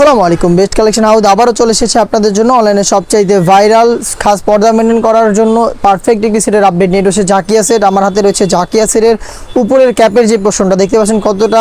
আসসালামু আলাইকুম। Best collection house আবারও চলে এসেছে আপনাদের জন্য অনলাইনে সবচাইতে ভাইরাল খাস পর্দা মেনটেন করার জন্য পারফেক্ট একটি সেটের আপডেট নিয়ে রয়েছে জাকিয়া সেট আমার হাতে রয়েছে জাকিয়া সেটের উপরের ক্যাপের যে পোর্শনটা দেখতে পাচ্ছেন কতটা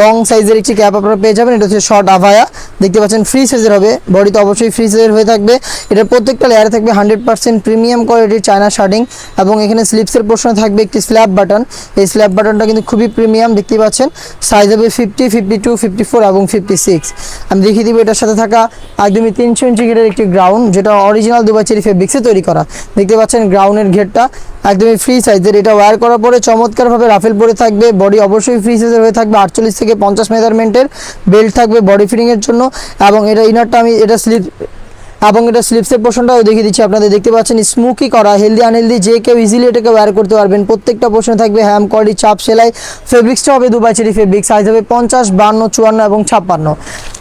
লং সাইজের একটি ক্যাপ আপনারা পেয়ে যাবেন। এটা হচ্ছে শর্ট আভায়া দেখতে পাচ্ছেন ফ্রি সাইজের হবে। বডি তো অবশ্যই ফ্রি সাইজের হয়ে থাকবে। এটার প্রত্যেকটা লেয়ারে থাকবে হান্ড্রেড পার্সেন্ট প্রিমিয়াম কোয়ালিটির চায়না শার্টিং এবং এখানে স্লিপসের পোর্শনে থাকবে একটি স্ল্যাব বাটন এই স্ল্যাব বাটনটা কিন্তু খুবই প্রিমিয়াম দেখতে পাচ্ছেন। সাইজ হবে fifty fifty two fifty four এবং ফিফটি সিক্স আমি দেখিয়ে দিব এটার সাথে থাকা একদমই তিনশো ইঞ্চি গেটের একটি গ্রাউন্ড যেটা অরিজিনাল দুবাই চেরি ফেব্রিক্সে তৈরি করা। দেখতে পাচ্ছেন গ্রাউন্ডের ঘেরটা একদমই ফ্রি সাইজের এটা ওয়্যার করার পরে চমৎকারভাবে রাফেল পরে থাকবে বডি অবশ্যই ফ্রি সাইজের হয়ে থাকবে, আটচল্লিশ থেকে পঞ্চাশ মেজারমেন্টের বেল্ট থাকবে বডি ফিটিংয়ের জন্য এবং এটা ইনারটা আমি, এটা স্লিপ এবং এটা স্লিপসের পোর্শনটাও দেখিয়ে দিচ্ছি, আপনাদের দেখতে পাচ্ছেন স্মুকি করা হেলদি আনহেলদি যে কেউ ইজিলি এটাকে ওয়্যার করতে পারবেন। প্রত্যেকটা পোর্শনে থাকবে হ্যাম কোয়ালিটি চাপ সেলাই। ফেব্রিক্সটা হবে দুবাই চেরি ফেব্রিক সাইজ হবে পঞ্চাশ, বান্ন, চুয়ান্ন এবং ছাপ্পান্ন।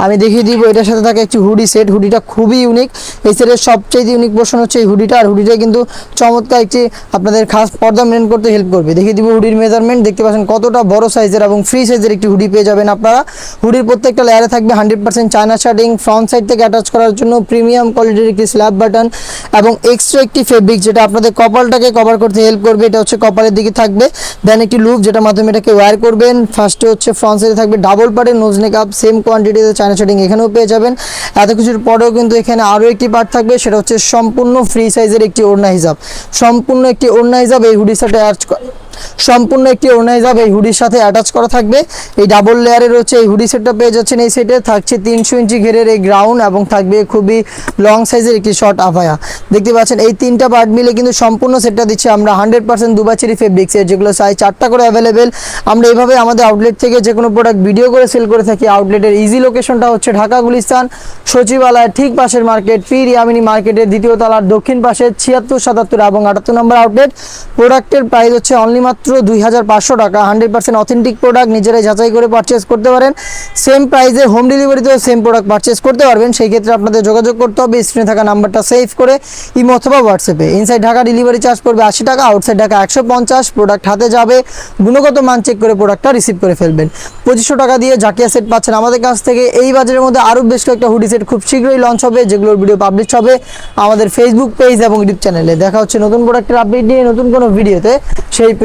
আমি দেখিয়ে দিব, এটার সাথে থাকে একটি হুডি সেট হুডিটা খুবই ইউনিক এই সেটের সবচেয়ে ইউনিক পোর্শন হচ্ছে এই হুডিটা আর হুডিটা কিন্তু চমৎকার একটি আপনাদের খাস পর্দা মেন করতে হেল্প করবে। দেখিয়ে দিব হুডির মেজারমেন্ট দেখতে পাচ্ছেন কতটা বড় সাইজের এবং ফ্রি সাইজের একটি হুডি পেয়ে যাবেন আপনারা। হুডির প্রত্যেকটা লেয়ারে থাকবে hundred percent China shirting front side থেকে অ্যাটাচ করার জন্য প্রিমিয়াম কোয়ালিটির একটি স্ল্যাব বাটন এবং এক্সট্রা একটি ফেব্রিক যেটা আপনাদের কপালটাকে কভার করতে হেল্প করবে, এটা হচ্ছে কপালের দিকে থাকবে। দেন একটি লুপ যেটা মাধ্যমে এটাকে ওয়্যার করবেন। ফার্স্টে হচ্ছে ফ্রন্ট থাকবে ডাবল পার্টের নোজ নেকআপ সেম কোয়ান্টিটিতে চায়না শার্টিং এখানেও পেয়ে যাবেন। এত কিছুর পরেও কিন্তু এখানে আরও একটি পার্ট থাকবে, সেটা হচ্ছে সম্পূর্ণ ফ্রি সাইজের একটি ওড়না হিসাব সম্পূর্ণ একটি ওড়না হিসাব এই হুডির সাথে অ্যাড সম্পূর্ণ একটি হিসাব এই হুডির সাথে অ্যাটাচ করা থাকবে। এই ডাবল লেয়ারে রয়েছে এই হুডি সেটটা পেয়ে যাচ্ছেন এই সেটে থাকছে তিনশো ইঞ্চি ঘেরের এই গ্রাউন্ড এবং থাকবে খুবই লং সাইজের একটি শর্ট আভায়া। দেখতে পাচ্ছেন, এই তিনটা পার্ট মিলে কিন্তু সম্পূর্ণ সেটটা দিচ্ছি আমরা হান্ড্রেড পার্সেন্ট দুবাচেরি ফেব্রিক্সের যেগুলো সাইজ চারটা করে অ্যাভেলেবেল আমরা এইভাবে আমাদের আউটলেট থেকে যে কোনো প্রোডাক্ট ভিডিও করে সেল করে থাকি। আউটলেটের ইজি লোকেশনটা হচ্ছে ঢাকা, গুলিস্তান। সচিবালয়ের ঠিক পাশের মার্কেট পীর ইয়ামিনী মার্কেটের দ্বিতীয় তলার দক্ষিণ পাশে ছিয়াত্তর, সাতাত্তর এবং আটাত্তর নম্বর আউটলেট প্রোডাক্টের প্রাইস হচ্ছে অনলি মাত্র দুই হাজার পাঁচশো টাকা। হান্ড্রেড পার্সেন্ট অথেন্টিক প্রোডাক্ট নিজেরাই যাচাই করে পারচেস করতে পারেন। সেম প্রাইসে হোম ডেলিভারিতেও সেম প্রোডাক্ট পারচেস করতে পারবেন। সেই ক্ষেত্রে আপনাদের যোগাযোগ করতে হবে। স্ক্রিনে থাকা নাম্বারটা সেভ করে ইমো অথবা হোয়াটসঅ্যাপে ইনসাইড ঢাকা ডেলিভারি চার্জ পড়বে আশি টাকা আউটসাইড ঢাকা একশো পঞ্চাশ। প্রোডাক্ট হাতে যাবে। গুণগত মান চেক করে প্রোডাক্টটা রিসিভ করে ফেলবেন। পঁচিশশো টাকা দিয়ে জাকিয়া সেট পাচ্ছেন আমাদের কাছ থেকে। এই বাজারের মধ্যে আরও বেশ কয়েকটা হুডি সেট খুব শীঘ্রই লঞ্চ হবে। যেগুলোর ভিডিও পাবলিশ হবে আমাদের ফেসবুক পেজ এবং ইউটিউব চ্যানেলে দেখা হচ্ছে নতুন প্রোডাক্টের আপডেট নিয়ে নতুন কোনো ভিডিওতে সেই